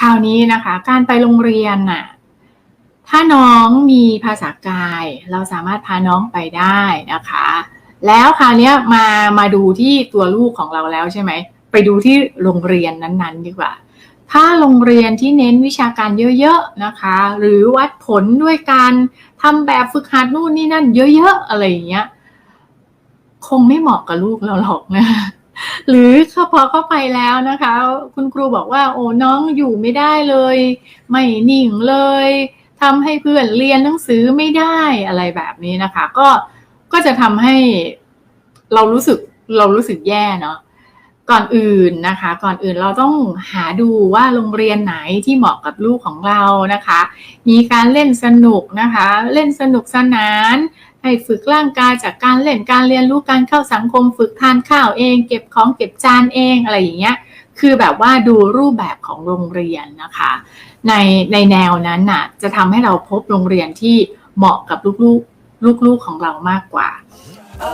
คราวนี้นะคะ การไปโรงเรียนน่ะถ้าน้องมีภาษากาย เราสามารถพาน้องไปได้นะคะ แล้วคราวนี้มามาดูที่ตัวลูกของเราแล้วใช่ไหมไปดูที่โรงเรียนนั้นๆ ดีกว่า ถ้าโรงเรียนที่เน้นวิชาการเยอะๆนะคะ หรือวัดผลด้วยการทำแบบฝึกหัดนู่นนี่นั่น เยอะๆอะไรอย่างเงี้ยคงไม่เหมาะกับลูกเราหรอกนะ หรือพอเข้าไปแล้วนะคะ คุณครูบอกว่า โอ้น้องอยู่ไม่ได้เลย ไม่นิ่งเลยทำให้เพื่อนเรียนหนังสือไม่ได้อะไรแบบนี้นะคะ ก็ก็จะทำให้เรารู้สึกเรารู้สึกแย่เนาะ ก่อนอื่นนะคะ ก่อนอื่นเราต้องหาดูว่าโรงเรียนไหนที่เหมาะกับลูกของเรานะคะ มีการเล่นสนุกนะคะ เล่นสนุกสนานให้ฝึกร่างกายจากการเล่นการเรียนรู้การเข้าสังคม ฝึกทานข้าวเอง เก็บของเก็บจานเองอะไรอย่างเงี้ยคือแบบว่าดูรูปแบบของโรงเรียนนะคะ ในในแนวนั้นน่ะจะทำให้เราพบโรงเรียนที่เหมาะกับลูกๆลูกๆของเรามากกว่า oh.